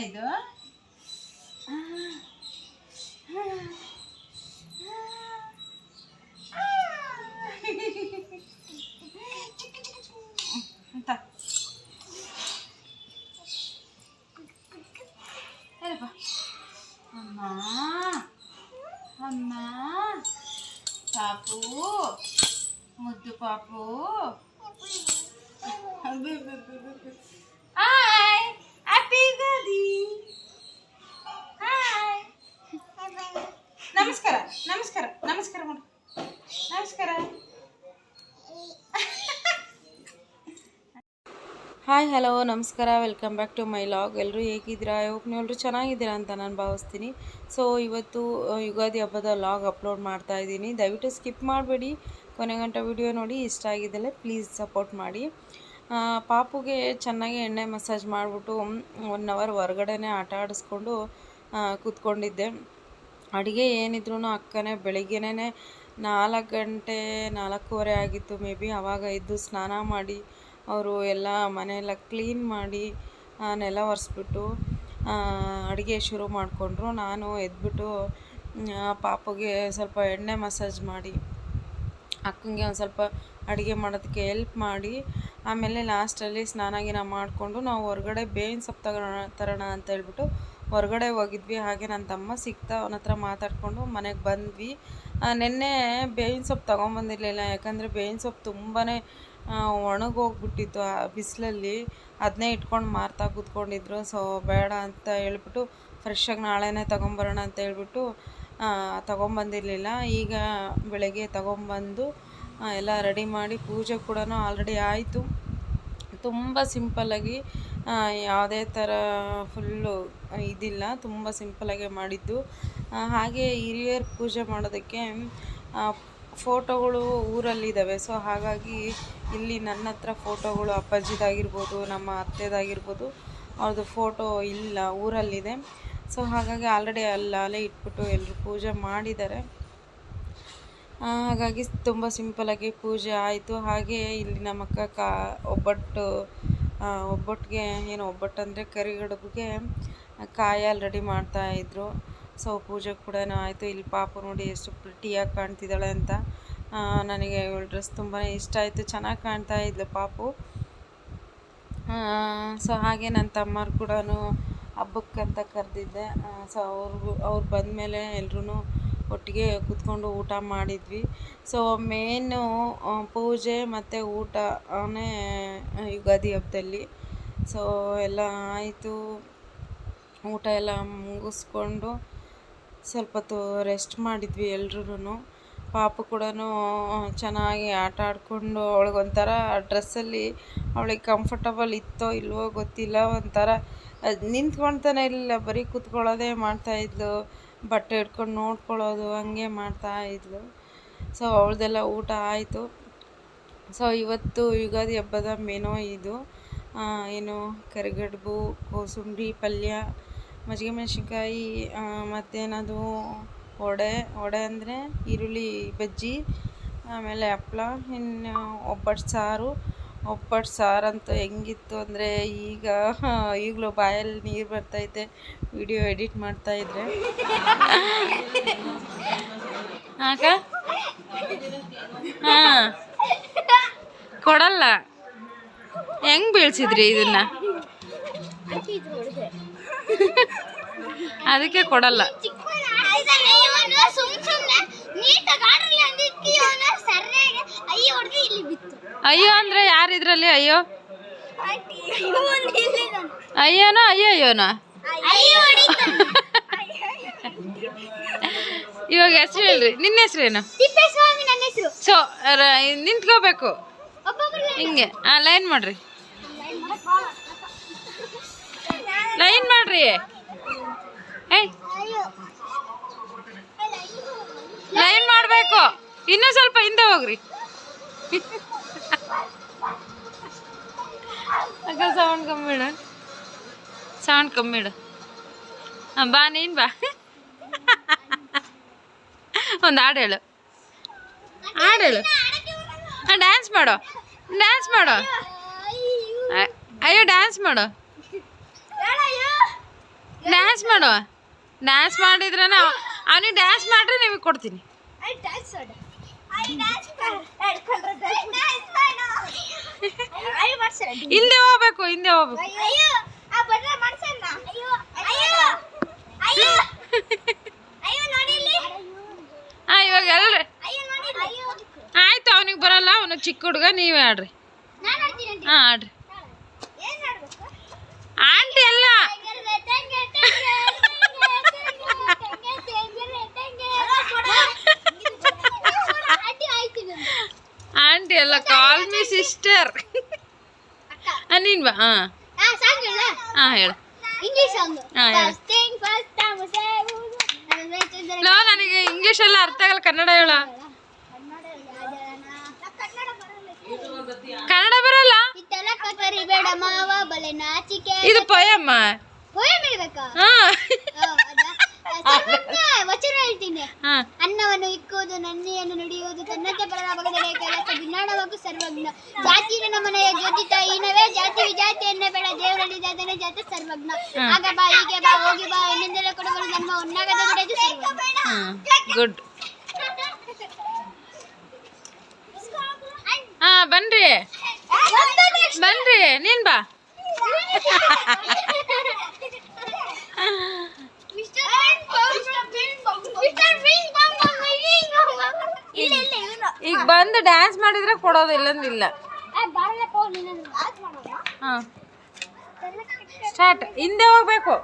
ಇದು ಇದು ಐದು ಆ. ಅಂತ ಹೇಳಪ್ಪ ಅಮ್ಮ ನಮಸ್ಕಾರ ನಮಸ್ಕಾರ ನಮಸ್ಕಾರ ನಮಸ್ಕಾರ. ಹಾಯ್ ಹಲೋ ನಮಸ್ಕಾರ. Welcome back to my vlog ಎಲ್ಲರೂ ಹೇಗಿದ್ದೀರಾ? ಹೋಪ್ ನೀವೆಲ್ಲರೂ ಚೆನ್ನಾಗಿದ್ದೀರಾ ಅಂತ ನಾನು ಭಾವಿಸ್ತೀನಿ. ಸೊ ಇವತ್ತು ಯುಗಾದಿ ಹಬ್ಬದ ಲಾಗ್ ಅಪ್ಲೋಡ್ ಮಾಡ್ತಾ ಇದ್ದೀನಿ. ದಯವಿಟ್ಟು ಸ್ಕಿಪ್ ಮಾಡಬೇಡಿ. ಕೊನೆ ಗಂಟ ವಿಡಿಯೋ ನೋಡಿ. ಇಷ್ಟ ಆಗಿದ್ದಲ್ಲೇ ಪ್ಲೀಸ್ ಸಪೋರ್ಟ್ ಮಾಡಿ. ಪಾಪುಗೆ ಚೆನ್ನಾಗಿ ಎಣ್ಣೆ ಮಸಾಜ್ ಮಾಡಿಬಿಟ್ಟು ಒನ್ ಅವರ್ ಹೊರಗಡೆನೇ ಆಟ ಆಡಿಸ್ಕೊಂಡು ಕೂತ್ಕೊಂಡಿದ್ದೆ. ಅಡುಗೆ ಏನಿದ್ರು ಅಕ್ಕನೇ ಬೆಳಿಗ್ಗೆನೇ ನಾಲ್ಕು ಗಂಟೆ, ನಾಲ್ಕೂವರೆ ಆಗಿತ್ತು ಮೇ ಬಿ ಆವಾಗ ಇದ್ದು ಸ್ನಾನ ಮಾಡಿ, ಅವರು ಎಲ್ಲ ಮನೆಯೆಲ್ಲ ಕ್ಲೀನ್ ಮಾಡಿ ನೆಲ ಒರೆಸ್ಬಿಟ್ಟು ಅಡುಗೆ ಶುರು ಮಾಡಿಕೊಂಡ್ರು. ನಾನು ಎದ್ಬಿಟ್ಟು ಪಾಪುಗೆ ಸ್ವಲ್ಪ ಎಣ್ಣೆ ಮಸಾಜ್ ಮಾಡಿ, ಅಕ್ಕಂಗೆ ಒಂದು ಸ್ವಲ್ಪ ಅಡುಗೆ ಮಾಡೋದಕ್ಕೆ ಹೆಲ್ಪ್ ಮಾಡಿ, ಆಮೇಲೆ ಲಾಸ್ಟಲ್ಲಿ ಸ್ನಾನ ಗೀನ ಮಾಡಿಕೊಂಡು ನಾವು ಹೊರಗಡೆ ಬೇವಿನ ಸೊಪ್ಪು ತಗೋಣ, ತರೋಣ ಅಂತ ಹೇಳ್ಬಿಟ್ಟು ಹೊರಗಡೆ ಹೋಗಿದ್ವಿ. ಹಾಗೆ ನನ್ನ ತಮ್ಮ ಸಿಕ್ತಾ ಅವನ ಹತ್ರ ಮಾತಾಡಿಕೊಂಡು ಮನೆಗೆ ಬಂದ್ವಿ. ನಿನ್ನೆ ಬೇವಿನ ಸೊಪ್ಪು ತೊಗೊಂಬಂದಿರಲಿಲ್ಲ. ಯಾಕಂದರೆ ಬೇವಿನ ಸೊಪ್ಪು ತುಂಬಾ ಒಣಗೋಗ್ಬಿಟ್ಟಿತ್ತು ಆ ಬಿಸಿಲಲ್ಲಿ. ಅದನ್ನೇ ಇಟ್ಕೊಂಡು ಮಾರ್ತಾ ಕೂತ್ಕೊಂಡಿದ್ರು. ಸೊ ಬೇಡ ಅಂತ ಹೇಳ್ಬಿಟ್ಟು ಫ್ರೆಶಾಗಿ ನಾಳೆನೇ ತೊಗೊಂಬರೋಣ ಅಂತ ಹೇಳ್ಬಿಟ್ಟು ತೊಗೊಂಬಂದಿರಲಿಲ್ಲ. ಈಗ ಬೆಳಗ್ಗೆ ತೊಗೊಂಬಂದು ಎಲ್ಲ ರೆಡಿ ಮಾಡಿ ಪೂಜೆ ಕೂಡ ಆಲ್ರೆಡಿ ಆಯಿತು. ತುಂಬ ಸಿಂಪಲ್ಲಾಗಿ ಯಾವುದೇ ಥರ ಫುಲ್ಲು ಇದಿಲ್ಲ, ತುಂಬ ಸಿಂಪಲ್ಲಾಗೆ ಮಾಡಿದ್ದು. ಹಾಗೆ ಹಿರಿಯರ್ ಪೂಜೆ ಮಾಡೋದಕ್ಕೆ ಫೋಟೋಗಳು ಊರಲ್ಲಿದ್ದಾವೆ. ಸೊ, ಹಾಗಾಗಿ ಇಲ್ಲಿ ನನ್ನ ಹತ್ರ ಫೋಟೋಗಳು ಅಪ್ಪಾಜಿದಾಗಿರ್ಬೋದು, ನಮ್ಮ ಅತ್ತೆದಾಗಿರ್ಬೋದು, ಅವ್ರದ್ದು ಫೋಟೋ ಇಲ್ಲ, ಊರಲ್ಲಿದೆ. ಸೊ, ಹಾಗಾಗಿ ಆಲ್ರೆಡಿ ಅಲ್ಲಿ ಅಲ್ಲೇ ಇಟ್ಬಿಟ್ಟು ಎಲ್ಲರೂ ಪೂಜೆ ಮಾಡಿದ್ದಾರೆ. ಹಾಗಾಗಿ ತುಂಬ ಸಿಂಪಲಾಗಿ ಪೂಜೆ ಆಯಿತು. ಹಾಗೆ ಇಲ್ಲಿ ನಮ್ಮ ಅಕ್ಕ ಕಾ, ಒಬ್ಬಟ್ಟು ಒಬ್ಬಟ್ಟಿಗೆ ಏನು ಒಬ್ಬಟ್ಟು ಅಂದರೆ ಕರಿಗಡುಬಿಗೆ ಕಾಯಲ್ಲಿ ರೆಡಿ ಮಾಡ್ತಾಯಿದ್ರು ಸೊ ಪೂಜೆ ಕೂಡ ಆಯಿತು. ಇಲ್ಲಿ ಪಾಪು ನೋಡಿ ಎಷ್ಟು ಪ್ರಿಟಿಯಾಗಿ ಕಾಣ್ತಿದ್ದಾಳೆ ಅಂತ. ನನಗೆ ಇವಳ ಡ್ರೆಸ್ ತುಂಬಾ ಇಷ್ಟ ಆಯಿತು. ಚೆನ್ನಾಗಿ ಕಾಣ್ತಾ ಇದ್ಲು ಪಾಪು. ಸೊ ಹಾಗೆ ನನ್ನ ತಮ್ಮರು ಕೂಡ ಹಬ್ಬಕ್ಕಂತ ಕರೆದಿದ್ದೆ. ಸೊ ಅವ್ರಿಗೂ, ಅವ್ರು ಬಂದಮೇಲೆ ಎಲ್ರೂ ಒಟ್ಟಿಗೆ ಕೂತ್ಕೊಂಡು ಊಟ ಮಾಡಿದ್ವಿ. ಸೊ ಮೇನು ಪೂಜೆ ಮತ್ತು ಊಟನೇ ಯುಗಾದಿ ಹಬ್ಬದಲ್ಲಿ. ಸೊ ಎಲ್ಲ ಆಯಿತು. ಊಟ ಎಲ್ಲ ಮುಗಿಸ್ಕೊಂಡು ಸ್ವಲ್ಪ ಹೊತ್ತು ರೆಸ್ಟ್ ಮಾಡಿದ್ವಿ ಎಲ್ರೂ ಪಾಪ ಕೂಡ ಚೆನ್ನಾಗಿ ಆಟ ಆಡಿಕೊಂಡು ಅವಳಿಗೊಂಥರ ಡ್ರೆಸ್ಸಲ್ಲಿ ಅವಳಿಗೆ ಕಂಫರ್ಟಬಲ್ ಇತ್ತೋ ಇಲ್ವೋ ಗೊತ್ತಿಲ್ಲ. ಒಂಥರ ನಿಂತ್ಕೊಳ್ತಾನೆ ಇರಲಿಲ್ಲ. ಬರೀ ಕೂತ್ಕೊಳ್ಳೋದೇ ಮಾಡ್ತಾಯಿದ್ಲು ಬಟ್ಟೆ ಹಿಡ್ಕೊಂಡು ನೋಡ್ಕೊಳ್ಳೋದು, ಹಂಗೆ ಮಾಡ್ತಾ ಇದ್ಲು. ಸೊ ಅವಳದೆಲ್ಲ ಊಟ ಆಯಿತು. ಸೊ ಇವತ್ತು ಯುಗಾದಿ ಹಬ್ಬದ ಮೆನು ಇದು. ಏನು ಕರಿಗಡುಬು, ಕೋಸುಂಬರಿ, ಪಲ್ಯ, ಮಜ್ಜಿಗೆ ಮೆಣಸಿನ್ಕಾಯಿ ಮತ್ತೇನದು ವಡೆ ವಡೆ ಅಂದರೆ ಈರುಳ್ಳಿ ಬಜ್ಜಿ, ಆಮೇಲೆ ಹಪ್ಳ, ಇನ್ನು ಒಬ್ಬಟ್ಟು ಸಾರು. ಒಬ್ಬಟ್ಟು ಸಾರಂತೂ ಹೆಂಗಿತ್ತು ಅಂದರೆ ಈಗ ಈಗಲೂ ಬಾಯಲ್ಲಿ ನೀರು ಬರ್ತೈತೆ, ವಿಡಿಯೋ ಎಡಿಟ್ ಮಾಡ್ತಾ ಇದ್ರೆ. ಆಗ ಹಾಂ. ಕೊಡಲ್ಲ. ಹೆಂಗ್ ಬೀಳ್ಸಿದ್ರಿ ಇದನ್ನ? ಅದಕ್ಕೆ ಕೊಡಲ್ಲ. ಅಯ್ಯೋ ಅಂದ್ರೆ ಯಾರು ಇದ್ರಲ್ಲಿ ಅಯ್ಯೋ? ಅಂದ್ರೆ ಯಾರಿದ್ರಲ್ಲಿ ಅಯ್ಯೋ ಅಯ್ಯೋನೋ ಅಯ್ಯೋ ಅಯ್ಯೋನೋ ಅಯ್ಯೋ ಇವಾಗ ಹೆಸರು ಹೇಳ್ರಿ ನಿನ್ನ ಹೆಸ್ರೇನು ಸೊ ನಿಂತ್ಕೋಬೇಕು. ಹಿಂಗೆ ಆ ಲೈನ್ ಮಾಡ್ರಿ. ಲೈನ್ ಮಾಡ್ರಿ. ಲೈನ್ ಮಾಡಬೇಕು. ಇನ್ನೂ ಸ್ವಲ್ಪ ಹಿಂದೆ ಹೋಗ್ರಿ. ಅಕ್ಕ ಸೌಂಡ್ ಕಮ್ಮಿ ಇಡು ಸೌಂಡ್ ಕಮ್ಮಿ ಇಡು ಹಾಂ ಬಾ ನೀನು ಬಾ ಒಂದು ಹಾಡು ಹೇಳು ಹಾಡು ಹೇಳು ಹಾಂ ಡ್ಯಾನ್ಸ್ ಮಾಡು ಡ್ಯಾನ್ಸ್ ಮಾಡು ಅ- ಅಯ್ಯೋ ಡ್ಯಾನ್ಸ್ ಮಾಡು ಹೇಳ ಡ್ಯಾನ್ಸ್ ಮಾಡುವ ಡ್ಯಾನ್ಸ್ ಮಾಡಿದ್ರೆ ಅವನಿಗೆ ಡ್ಯಾನ್ಸ್ ಮಾಡ್ರೆ ನಿಮಗೆ ಕೊಡ್ತೀನಿ ಹಿಂದೆ ಹೋಗ್ಬೇಕು ಹಿಂದೆ ಹೋಗ್ಬೇಕು. ಅಯ್ಯೋ ಆ ಬಡ್ರ ಮಾಡ್ಸಲ್ಲ ಅಯ್ಯೋ ಅಯ್ಯೋ ಅಯ್ಯೋ ಅಯ್ಯೋ ನೋಡಿ ಇಲ್ಲಿ ಹಾಂ ಇವಾಗ ಎಲ್ರಿ ಆಯ್ತು ಅವನಿಗೆ ಬರಲ್ಲ ಅವನು ಚಿಕ್ಕ ಹುಡುಗ ನೀವೇ ಆಡ್ರಿ ಹಾ ಆಡ್ತೀನಿ ಅಂತ ಹಾಂ ಆಡ್ರಿ ಏನ್ ಆಡ್ಬೇಕು ಆಂಟಿ ಅಲ್ಲ ತೆಂಗಿರೆ ತೆಂಗೆ ತೆಂಗೆ ತೆಂಗೆ ತೆಂಗಿರೆ ತೆಂಗೆ ಅಡ್ಡಿ ಆಯ್ತು ನಂದು. ಆಂಟಿ ಅಲ್ಲ ಕಾಲ್ ಮಿ ಸಿಸ್ಟರ್ ನೀನು ಬಾ ಹಾಂ ಆ ಸಾಂಗ್ ಹೇಳ ಹಾಂ ಹೇಳು ಇಂಗ್ಲಿಷ್ ಸಾಂಗ್ ಹಾ, ಹೇಳು. ಫಸ್ಟ್ ಥಿಂಗ್ ಫಸ್ಟ್ ಟೈಮ್ ಸೇವುದು ನನ್ನ ವೇಚಂದ್ರೆ ಲೋ ನನಗೆ ಇಂಗ್ಲೀಷ್ ಎಲ್ಲ ಅರ್ಥ ಆಗಲ್ಲ ಕನ್ನಡ ಹೇಳ ಕನ್ನಡ ಯಾವ್ದನ? ನಾ ಕನ್ನಡ ಬರಲ್ಲ ಕನ್ನಡ ಬರಲ್ಲ ಇತ್ತೆಲ್ಲ ಕಕರಿ ಬೇಡ ಮಾವ ಬಲೆ ನಾಚಿಕೆ ಇದು ಪೊಯಮ್ಮ ಪೋಯಂ ಹೇಳ್ಬೇಕಾ ಹಾಂ ಅನ್ನವನ್ನು ಇಕ್ಕುವುದು ನನ್ನೆಯನ್ನು ನುಡಿಯುವುದು ತನ್ನತೆ ಕೆಲಸ ಭಿನ್ನಾಣವಾಗು ಸರ್ವಜ್ಞ. ಜಾತಿ ನನ್ನ ಮನೆಯ ಜ್ಯೋತಿ ತಾಯಿನವೇ ಜಾತಿ ವಿಜಾತಿಯನ್ನ ಬೇಡ ದೇವರಲ್ಲಿ ಜಾತನೆ ಜಾತಿ ಸರ್ವಜ್ಞ. ಆಗ ಬಾ ಹೀಗೆ ಬಾ ಹೋಗಿ ಬಾ ಇನ್ನೊಂದೆಲ್ಲ ಕೊಡುವರು ನಮ್ಮ ಉನ್ನಾಗದ ಬಿಡದು ಸರ್ವಜ್ಞ. ಗುಡ್. ಹಾ ಬನ್ರಿ. ಬನ್ರಿ ನೀನ್ ಬಾ. ಈಗ ಬಂದು ಡ್ಯಾನ್ಸ್ ಮಾಡಿದ್ರೆ ಕೊಡೋದು ಇಲ್ಲಂದಿಲ್ಲ. ಹಾಂ. ಸ್ಟಾರ್ಟ್ ಹಿಂದೆ ಹೋಗ್ಬೇಕು.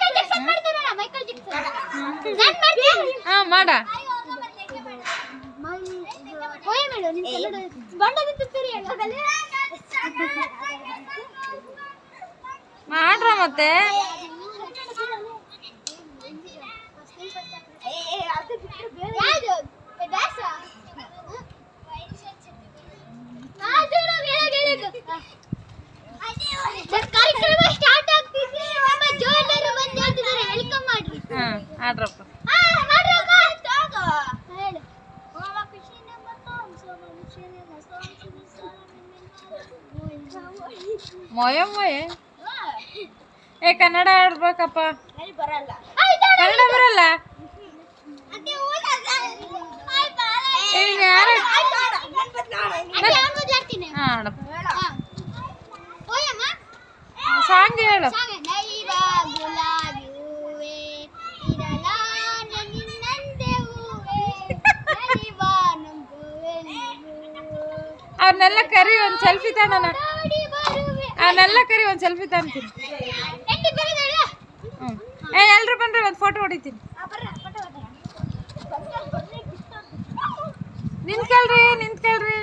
ಜಾಕ್ಸನ್ ನಾನು ಮಾಡ್ತೀನಿ ಹಾಂ ಮಾಡ. ಮಾಡ್ರ ಮತ್ತೆ. ಮೊಯ ಮೊಯ ಏ ಕನ್ನಡ ಆಡ್ಬೇಕಪ್ಪ ಸರಿ ಬರಲ್ಲ ಕನ್ನಡ ಬರಲ್ಲ ಏ, ಯಾರು ಹಾಂ ಆಡಪ್ಪ ಸಾಂಗ್ ಹೇಳು ಗುಲಾಬಿ ಹೂವೇ ಇರಲ ನಿನ್ನಂತೆ ಹೂವೇ ನಲಿವಾ ನಂಬುವೆ ನೀವು. ಅವ್ರನ್ನೆಲ್ಲ ಕರಿ ಒಂದು ಸೆಲ್ಫಿ ತಾಣನ ನೋಡಿ ಬರುವೆ ಅವನ್ನೆಲ್ಲ ಕರಿ, ಒಂದು ಸೆಲ್ಫಿ ತಂತೀನಿ ಹ್ಞೂ ಏ, ಎಲ್ರು ಬನ್ರಿ ಒಂದು ಫೋಟೋ ಹೊಡಿತೀನಿ. ನಿಂತ್ಕೊಳ್ರಿ ನಿಂತ್ಕೊಳ್ರಿ.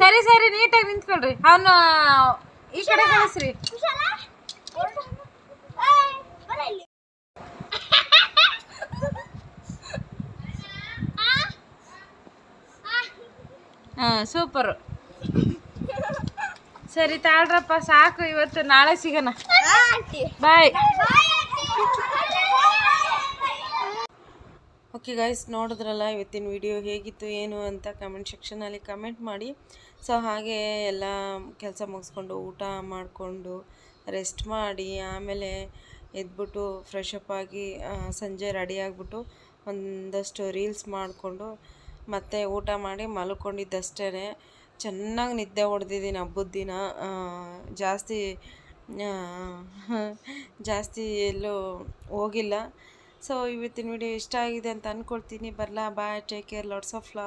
ಸರಿ ಸರಿ, ನೀಟಾಗಿ ನಿಂತ್ಕೊಳ್ರಿ. ಅವನು ಈ ಕಡೆ ಕಳಿಸ್ರಿ ಕುಶಲ ಏಯ್, ಬರ ಇಲ್ಲಿ ಆ? ಆ? ಹಾಂ ಸೂಪರು ಸರಿ, ತಾಳ್ರಪ್ಪ, ಸಾಕು, ಇವತ್ತು ನಾಳೆ ಸಿಗೋಣ. ಬಾಯ್ ಓಕೆ ಗೈಸ್ ನೋಡಿದ್ರಲ್ಲ, ಇವತ್ತಿನ ವಿಡಿಯೋ ಹೇಗಿತ್ತು, ಏನು ಅಂತ ಕಮೆಂಟ್ ಸೆಕ್ಷನಲ್ಲಿ ಕಮೆಂಟ್ ಮಾಡಿ. ಸೊ ಹಾಗೆ ಎಲ್ಲ ಕೆಲಸ ಮುಗಿಸ್ಕೊಂಡು, ಊಟ ಮಾಡಿಕೊಂಡು ರೆಸ್ಟ್ ಮಾಡಿ, ಆಮೇಲೆ ಎದ್ಬಿಟ್ಟು ಫ್ರೆಶ್ ಅಪ್ ಆಗಿ ಸಂಜೆ ರೆಡಿ ಆಗಿಬಿಟ್ಟು, ಒಂದಷ್ಟು ರೀಲ್ಸ್ ಮಾಡಿಕೊಂಡು ಮತ್ತೆ ಊಟ ಮಾಡಿ ಮಲ್ಕೊಂಡಿದ್ದಷ್ಟೇ ಚೆನ್ನಾಗಿ ನಿದ್ದೆ ಹೊಡೆದಿದ್ದೀನಿ ಹಬ್ಬದ ದಿನ. ಜಾಸ್ತಿ ಜಾಸ್ತಿ ಎಲ್ಲೂ ಹೋಗಿಲ್ಲ. ಸೊ ಇವತ್ತಿನ ವಿಡಿಯೋ ಇಷ್ಟ ಆಗಿದೆ ಅಂತ ಅಂದ್ಕೊಳ್ತೀನಿ ಬರಲಾ bye take care lots of love